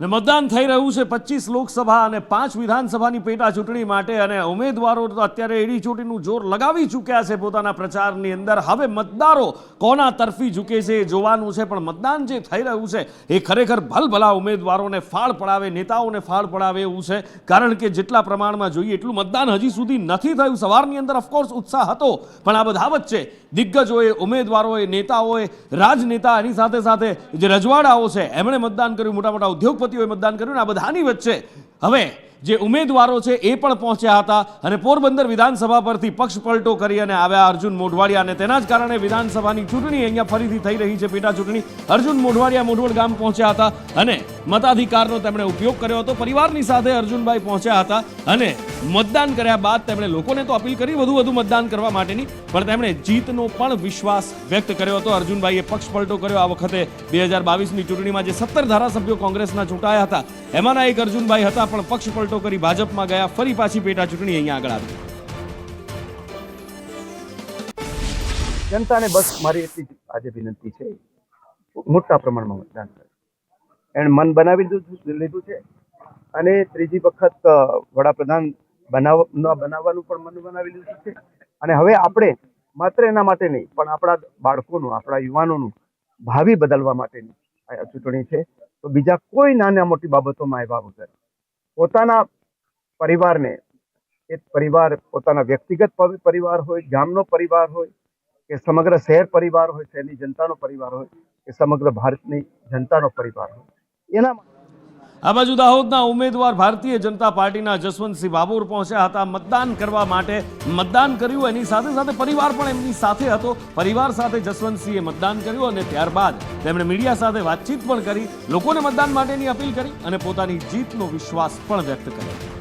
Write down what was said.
ને મતદાન થઈ રહ્યું છે પચીસ લોકસભા અને પાંચ વિધાનસભાની પેટા ચૂંટણી માટે અને ઉમેદવારો તો અત્યારે એડી ચૂંટણીનું જોર લગાવી ચૂક્યા છે પોતાના પ્રચારની અંદર. હવે મતદારો કોના તરફી ઝૂકે છે એ જોવાનું છે, પણ મતદાન જે થઈ રહ્યું છે એ ખરેખર ભલભલા ઉમેદવારોને ફાળ પડાવે, નેતાઓને ફાળ પડાવે એવું છે. કારણ કે જેટલા પ્રમાણમાં જોઈએ એટલું મતદાન હજી સુધી નથી થયું. સવારની અંદર ઓફકોર્સ ઉત્સાહ હતો, પણ આ બધા વચ્ચે દિગ્ગજોએ, ઉમેદવારોએ, નેતાઓએ, રાજનેતા એની સાથે સાથે જે રજવાડાઓ છે, એમણે મતદાન કર્યું. મોટા મોટા ઉદ્યોગપતિઓએ મતદાન કર્યું આ બધાની વચ્ચે હવે જે ઉમેદવારો છે એ પણ પહોંચ્યા હતા અને પોરબંદર વિધાનસભા પરથી પક્ષ પલટો કરી અને આવ્યા અર્જુન મોઢવાડિયા અને તેના જ કારણે વિધાનસભાની ચૂંટણી અહીંયા ફરીથી થઈ રહી છે પેટા ચૂંટણી અર્જુન મોઢવાડિયા મોઢવડ ગામ પહોંચ્યા હતા અને મતાધિકારનો તેમણે ઉપયોગ કર્યો હતો. પરિવારની સાથે અર્જુનભાઈ પહોંચ્યા હતા અને મતદાન કર્યા બાદ તેમણે લોકોને તો અપીલ કરી વધુ વધુ મતદાન કરવા માટેની, પણ તેમણે જીતનો પણ વિશ્વાસ વ્યક્ત કર્યો હતો. અર્જુનભાઈએ પક્ષ પલટો કર્યો આ વખતે બે હજાર બાવીસની ચૂંટણીમાં જે સત્તર ધારાસભ્યો કોંગ્રેસના ચૂંટાયા હતા. એમાંના એક અર્જુનભાઈ હતા, પણ પક્ષ પલટો કરી ભાજપમાં ગયા, ફરી પાછી પેટા ચૂંટણી અહીંયા આગળ આવી. જનતાને બસ મારી એટલી આજે વિનંતી છે. મોટા પ્રમાણમાં મતદાન કરે. એણે મન બનાવી લીધું લીધું છે. અને ત્રીજી વખત વડાપ્રધાન બનાવ બનાવવાનું પણ મન બનાવી લીધું છે. અને હવે આપણે માત્ર એના માટે નહીં, પણ આપણા બાળકોનું, આપણા યુવાનોનું ભાવિ બદલવા માટેની ચૂંટણી છે. તો બીજા કોઈ નાના મોટી બાબતોમાં આવ્યા વગર પોતાના પરિવારને એ પરિવાર પોતાના વ્યક્તિગત પરિવાર હોય, ગામનો પરિવાર હોય, કે સમગ્ર શહેર પરિવાર હોય, શહેરની જનતાનો પરિવાર હોય, કે સમગ્ર ભારતની જનતાનો પરિવાર હોય. એના આ બાજુ દાહોદના ઉમેદવાર ભારતીય જનતા પાર્ટીના જસવંતસિંહ બાબુર પહોંચ્યા હતા. મતદાન કરવા માટે મતદાન કર્યું. એની સાથે સાથે પરિવાર પણ એમની સાથે હતો. પરિવાર સાથે જસવંતસિંહે મતદાન કર્યું અને ત્યારબાદ તેમણે મીડિયા સાથે વાતચીત પણ કરી. લોકોને મતદાન માટેની અપીલ કરી અને પોતાની જીતનો વિશ્વાસ પણ વ્યક્ત કર્યો.